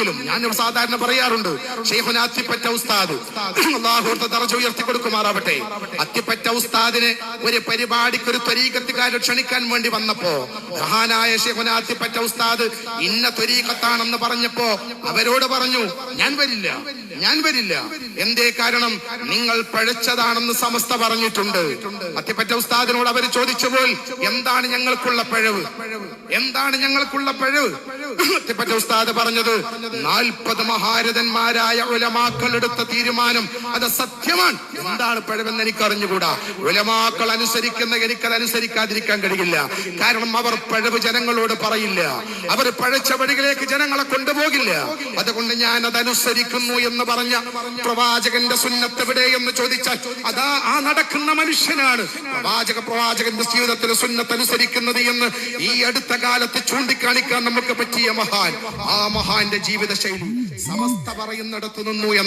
പറഞ്ഞില്ലെങ്കിലും ഞാൻ സാധാരണ പറയാറുണ്ട് അത്തിപ്പറ്റ ഉസ്താദ്. അള്ളാഹുർത്ത ദർജ ഉയർത്തി കൊടുക്കുമാറാവട്ടെ അത്തിപ്പറ്റ ഉസ്താദിനെ ഒരു പരിപാടിക്ക് ഒരു ത്വരീകത്തുകാരെ ക്ഷണിക്കാൻ വേണ്ടി വന്നപ്പോ മഹാനായ ഷെയ്ഖുന അത്തിപ്പറ്റ ഉസ്താദ് ഇന്ന ത്വരീകത്താണെന്ന് പറഞ്ഞപ്പോ അവരോട് പറഞ്ഞു ഞാൻ വരില്ല ഞാൻ വരില്ല. എന്തേ കാരണം? നിങ്ങൾ പഴച്ചതാണെന്ന് സമസ്ത പറഞ്ഞിട്ടുണ്ട്. അത്തിപ്പറ്റ ഉസ്താദിനോട് അവർ ചോദിച്ചപ്പോൾ എന്താണ് ഞങ്ങൾക്കുള്ള പഴവ്? എന്താണ് ഞങ്ങൾക്കുള്ള പഴവ്? അത്തിപ്പറ്റ ഉസ്താദ് പറഞ്ഞത് നാൽപ്പത് മഹാരഥന്മാരായ ഉലമാക്കൾ എടുത്ത തീരുമാനം അത് സത്യമാണ്. എന്താണ് പഴവെന്ന് എനിക്ക് അറിഞ്ഞുകൂടാ ഉലമാക്കൾ അനുസരിക്കുന്ന എനിക്കത് അനുസരിക്കാതിരിക്കാൻ കഴിയില്ല. കാരണം അവർ പഴവ് ജനങ്ങളോട് പറയില്ല. അവർ പഴച്ച വഴികളിലേക്ക് ജനങ്ങളെ കൊണ്ടുപോകില്ല. അതുകൊണ്ട് ഞാൻ അത് അനുസരിക്കുന്നു എന്ന് പറഞ്ഞ പ്രവാചകന്റെ സുന്നത്ത് എവിടെ എന്ന് ചോദിച്ചാൽ അതാ ആ നടക്കുന്ന മനുഷ്യനാണ്. പ്രവാചക പ്രവാചകന്റെ ജീവിതത്തിൽ സുന്നത്ത് അനുസരിക്കുന്നത് എന്ന് ഈ അടുത്ത കാലത്ത് ചൂണ്ടിക്കാണിക്കാൻ നമുക്ക് പറ്റിയ മഹാൻ. ആ മഹാന്റെ ജീവിത ശൈലി. സമസ്ത പറയുന്നിടത്തു നിന്നു എന്ന